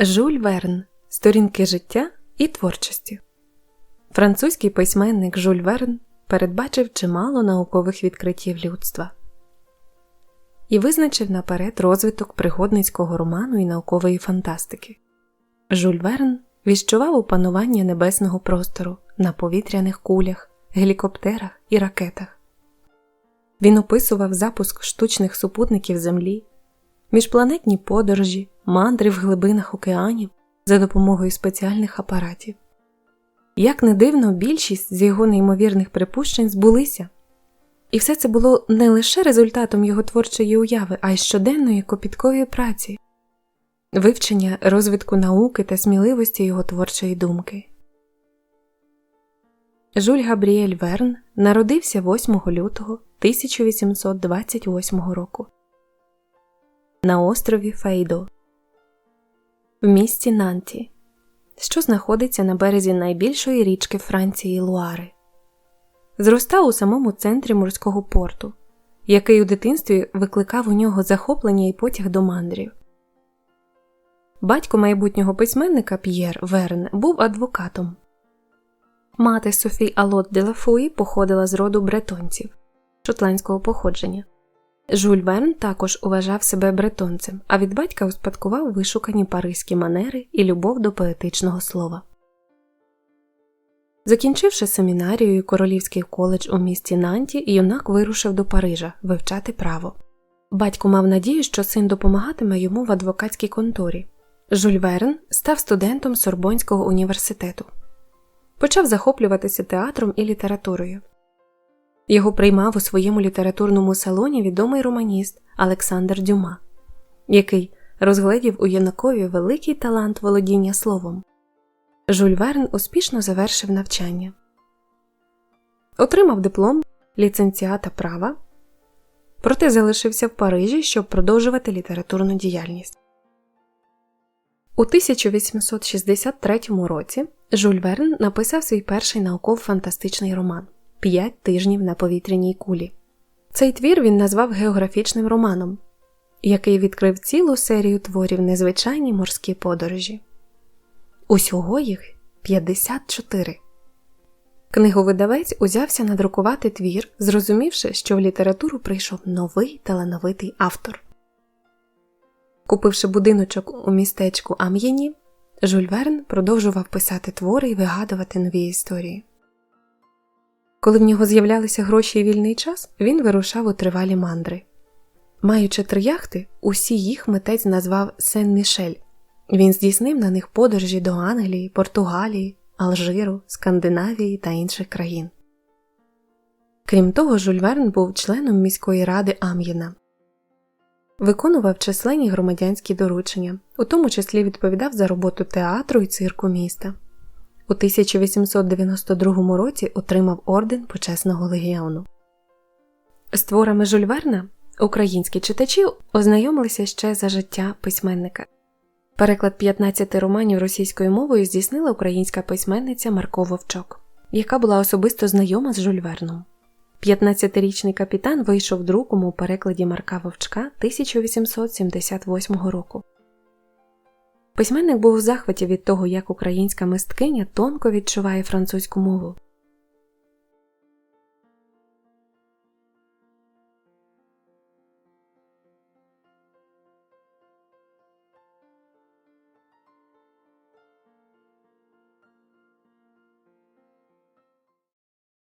Жюль Верн Сторінки життя і творчості. Французький письменник Жюль Верн передбачив чимало наукових відкриттів людства і визначив наперед розвиток пригодницького роману і наукової фантастики. Жюль Верн відчував опанування небесного простору на повітряних кулях, гелікоптерах і ракетах. Він описував запуск штучних супутників Землі, міжпланетні подорожі, мандри в глибинах океанів за допомогою спеціальних апаратів. Як не дивно, більшість з його неймовірних припущень збулися, і все це було не лише результатом його творчої уяви, а й щоденної копіткової праці, вивчення розвитку науки та сміливості його творчої думки. Жюль Габріель Верн народився 8 лютого 1828 року на острові Фейдо в місті Нанті, що знаходиться на березі найбільшої річки Франції Луари. Зростав у самому центрі морського порту, який у дитинстві викликав у нього захоплення і потяг до мандрів. Батько майбутнього письменника П'єр Верн був адвокатом. Мати Софі Алот де Лафуї походила з роду бретонців шотландського походження. Жюль Верн також уважав себе бретонцем, а від батька успадкував вишукані паризькі манери і любов до поетичного слова. Закінчивши семінарію і королівський коледж у місті Нанті, юнак вирушив до Парижа вивчати право. Батько мав надію, що син допомагатиме йому в адвокатській конторі. Жюль Верн став студентом Сорбонського університету, почав захоплюватися театром і літературою. Його приймав у своєму літературному салоні відомий романіст Олександр Дюма, який розгледів у юнакові великий талант володіння словом. Жюль Верн успішно завершив навчання, отримав диплом ліцензіата права, проте залишився в Парижі, щоб продовжувати літературну діяльність. У 1863 році Жюль Верн написав свій перший науково-фантастичний роман П'ять тижнів на повітряній кулі. Цей твір він назвав географічним романом, який відкрив цілу серію творів незвичайні морські подорожі. Усього їх 54. Книговидавець узявся надрукувати твір, зрозумівши, що в літературу прийшов новий талановитий автор. Купивши будиночок у містечку Ам'єні, Жюль Верн продовжував писати твори і вигадувати нові історії. Коли в нього з'являлися гроші і вільний час, він вирушав у тривалі мандри. Маючи три яхти, усі їх митець назвав Сен-Мішель. Він здійснив на них подорожі до Англії, Португалії, Алжиру, Скандинавії та інших країн. Крім того, Жюль Верн був членом міської ради Ам'єна, виконував численні громадянські доручення, у тому числі відповідав за роботу театру і цирку міста. У 1892 році отримав орден почесного легіону. З творами Жюль Верна українські читачі ознайомилися ще за життя письменника. Переклад 15 романів російською мовою здійснила українська письменниця Марко Вовчок, яка була особисто знайома з Жюль Верном. 15-річний капітан вийшов друком у перекладі Марка Вовчка 1878 року. Письменник був у захваті від того, як українська мисткиня тонко відчуває французьку мову.